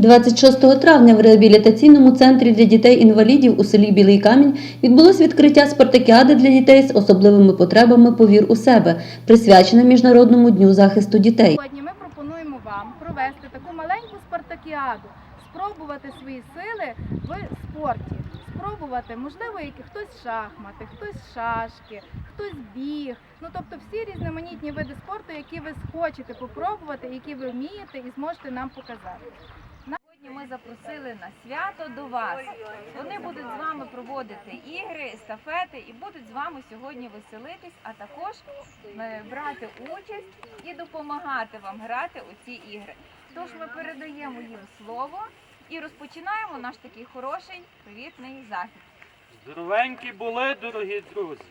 26 травня в реабілітаційному центрі для дітей-інвалідів у селі Білий Камінь відбулось відкриття спартакіади для дітей з особливими потребами Повір у себе, присвячене Міжнародному дню захисту дітей. Сьогодні ми пропонуємо вам провести таку маленьку спартакіаду, спробувати свої сили в спорті. Спробувати, можливо, які хтось шахмати, хтось шашки, хтось біг. Ну тобто всі різноманітні види спорту, які ви хочете попробувати, які ви вмієте і зможете нам показати. Ми запросили на свято до вас. Вони будуть з вами проводити ігри, естафети і будуть з вами сьогодні веселитись, а також е, брати участь і допомагати вам грати у ці ігри. Тож ми передаємо їм слово і розпочинаємо наш такий хороший привітний захід. Здоровенькі були, дорогі друзі.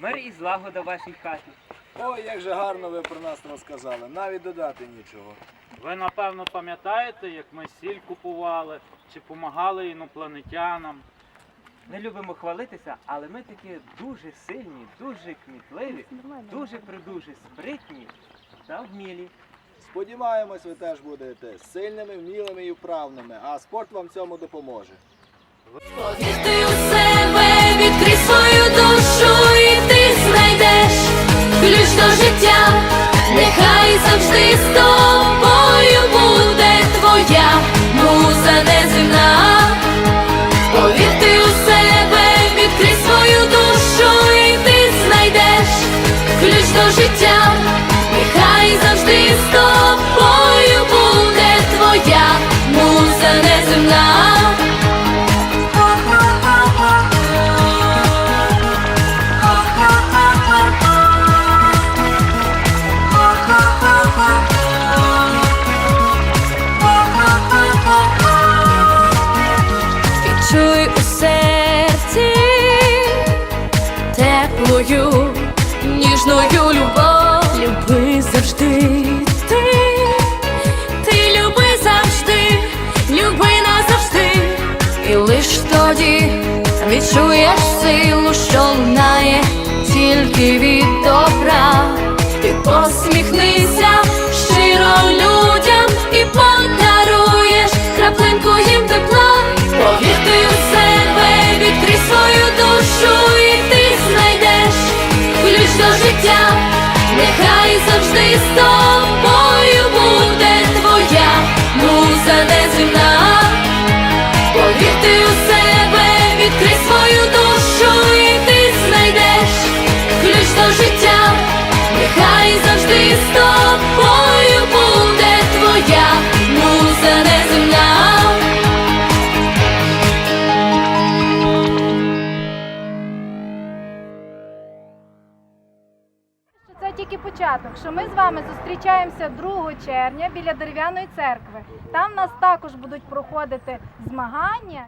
Мир і злагода в вашій хаті. Ой, як же гарно ви про нас розказали, навіть додати нічого. Ви напевно пам'ятаєте, як ми сіль купували чи допомагали інопланетянам. Не любимо хвалитися, але ми такі дуже сильні, дуже кмітливі, дуже придуже спритні та вмілі. Сподіваємось, ви теж будете сильними, вмілими і вправними, а спорт вам цьому допоможе. Ключ до життя. Нехай завжди з тобою буде твоя муза неземна. Повірти у себе, відкрий свою душу, і ти знайдеш ключ до життя. Нехай завжди з тобою теплою, ніжною любов. Люби завжди ти, ти люби завжди, люби назавжди, і лиш тоді відчуєш силу, що лунає тільки від завжди з тільки початок, що ми з вами зустрічаємося 2 червня біля дерев'яної церкви. Там в нас також будуть проходити змагання.